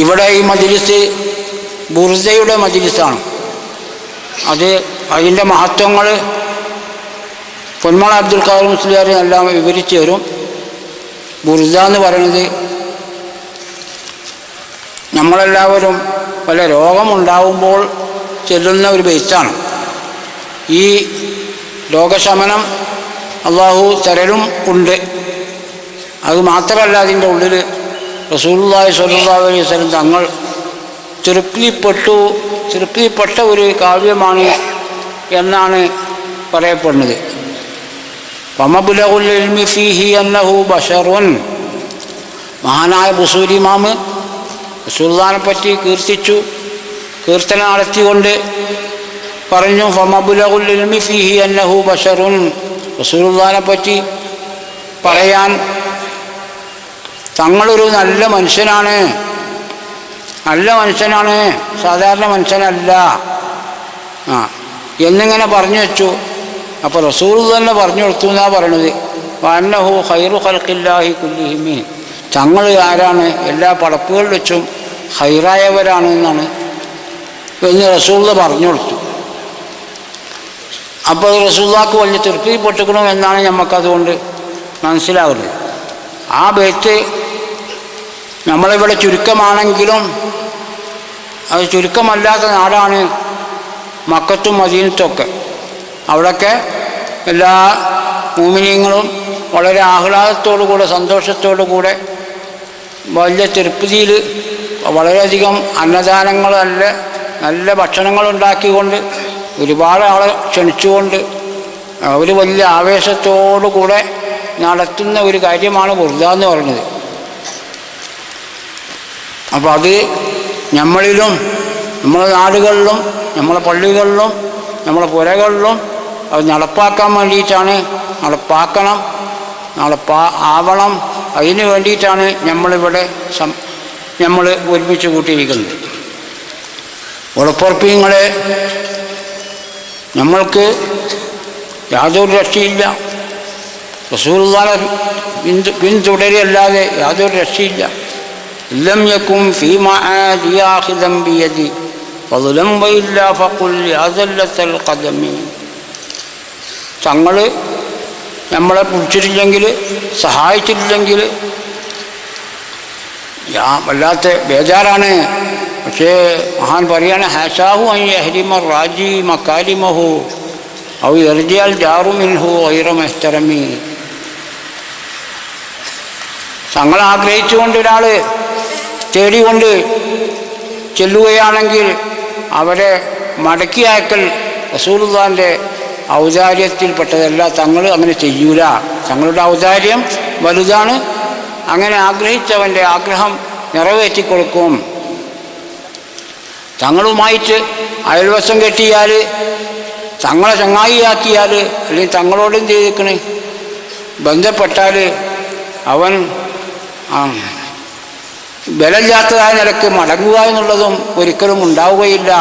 ഇവിടെ ഈ മജിലിസ് ബുർസയുടെ മജിലിസാണ്. അത് അതിന്റെ മഹത്വങ്ങൾ പൊന്മള അബ്ദുൽ ഖാദർ മുസ്ലിയാർ എല്ലാം വിവരിച്ചു തരും. ബുർസ എന്ന് പറയുന്നത് നമ്മളെല്ലാവരും പല രോഗമുണ്ടാവുമ്പോൾ ചെല്ലുന്ന ഒരു ബെയ്ത്താണ് ഈ രോഗശമനം അള്ളാഹു തരലും ഉണ്ട്. അത് മാത്രമല്ല അതിന്റെ ഉള്ളിൽ റസൂലുള്ളാഹി സ്വല്ലല്ലാഹു അലൈഹി വസല്ലം തങ്ങൾ തൃപ്തിപ്പെട്ടു തൃപ്തിപ്പെട്ട ഒരു കാവ്യമാണ് എന്നാണ് പറയപ്പെടുന്നത്. പമബുലഹുൽ ഇൽമി ഫീഹി അന്നഹു ബഷറുൻ. മഹാനായ ബുസൂരി മാമ് റസൂലുള്ളാഹിനെ പറ്റി കീർത്തിച്ചു കീർത്തന നടത്തിക്കൊണ്ട് പറഞ്ഞു ഫമബുലഹുൽ ഇൽമി ഫീഹി അന്നഹു ബഷറുൻ. റസൂലുള്ളാഹിനെ പറ്റി പറയാൻ തങ്ങളൊരു നല്ല മനുഷ്യനാണ്. നല്ല മനുഷ്യനാണ്. സാധാരണ മനുഷ്യനല്ല. ആ എന്നിങ്ങനെ പറഞ്ഞു വെച്ചു. അപ്പോൾ റസൂൾ തന്നെ പറഞ്ഞു കൊടുത്തു എന്നാണ് പറയണത്? വന്നഹു ഹൈറു ഹൽക്കില്ലാഹി കുല്ലിഹിമീൻ. തങ്ങൾ ആരാണ്? എല്ലാ പടപ്പുകളിൽ വെച്ചും ഹൈറായവരാണ് എന്നാണ്. എന്ന് റസൂൾ പറഞ്ഞു കൊടുത്തു. അപ്പോൾ റസൂല്ലാക്ക് വലിയ തൃപ്തിപ്പെട്ടുക്കണം എന്നാണ് നമുക്കതുകൊണ്ട് മനസ്സിലാകുന്നത് ആ ബേത്ത് നമ്മളിവിടെ ചുരുക്കമാണെങ്കിലും അത് ചുരുക്കമല്ലാത്ത നാടാണ് മക്കത്തും മദീനത്തുമൊക്കെ. അവിടെയൊക്കെ എല്ലാ മൂമിനിയങ്ങളും വളരെ ആഹ്ലാദത്തോടു കൂടെ സന്തോഷത്തോടു കൂടെ വലിയ തൃപ്തിയിൽ വളരെയധികം അന്നദാനങ്ങൾ നല്ല നല്ല ഭക്ഷണങ്ങൾ ഉണ്ടാക്കിക്കൊണ്ട് ഒരുപാട് ആളെ ക്ഷണിച്ചുകൊണ്ട് അവർ വലിയ ആവേശത്തോടു കൂടെ നടത്തുന്ന ഒരു കാര്യമാണ് ബുർദ എന്ന് പറയുന്നത്. അപ്പോൾ അത് നമ്മളിലും നമ്മളെ നാടുകളിലും നമ്മളെ പള്ളികളിലും നമ്മളെ പുരകളിലും അത് നടപ്പാക്കാൻ വേണ്ടിയിട്ടാണ്. നടപ്പാക്കണം നടപ്പാ ആവണം. അതിന് വേണ്ടിയിട്ടാണ് നമ്മളിവിടെ സം നമ്മൾ ഒരുമിച്ച് കൂട്ടിയിരിക്കുന്നത്. ഉറപ്പുറപ്പിങ്ങളെ നമ്മൾക്ക് യാതൊരു രക്ഷയില്ല. പിന്തു പിന്തുടരല്ലാതെ യാതൊരു രക്ഷയില്ല. ലം معادي آخذا بيدي. ഫضലം وإلا فقل യാസല്ലത്തൽ ഖദമി തങ്ങൾ നമ്മളെ പിടിച്ചിട്ടില്ലെങ്കിൽ സഹായിച്ചിട്ടില്ലെങ്കിൽ യാ വല്ലാത്ത ബേജാറാണ്. പക്ഷേ മഹാൻ പറയാണ് ഹാഷാഹു അൻ യഹ്രിമ റാജി മക്കാലിമഹു ഔ എർജിയാൽ ജാറുമിൻഹു ഐറമെഹ്തറമി തങ്ങൾ ആഗ്രഹിച്ചുകൊണ്ട് ഒരാൾ തേടിക്കൊണ്ട് ചെല്ലുകയാണെങ്കിൽ അവരെ മടക്കി അയക്കൽ റസൂലുള്ളാന്റെ ഔദാര്യത്തിൽപ്പെട്ടതല്ല. തങ്ങൾ അങ്ങനെ ചെയ്യൂല. തങ്ങളുടെ ഔദാര്യം വലുതാണ്. അങ്ങനെ ആഗ്രഹിച്ചവന്റെ ആഗ്രഹം നിറവേറ്റി കൊടുക്കും തങ്ങളുമായിട്ട് അയൽവശം കെട്ടിയാൽ തങ്ങളെ ചങ്ങായിയാക്കിയാൽ അല്ലെങ്കിൽ തങ്ങളോടും ചെയ്തിരിക്കണേ? ബന്ധപ്പെട്ടാൽ അവൻ ബലമില്ലാത്തതായ നിലയ്ക്ക് മടങ്ങുക എന്നുള്ളതും ഒരിക്കലും ഉണ്ടാവുകയില്ല.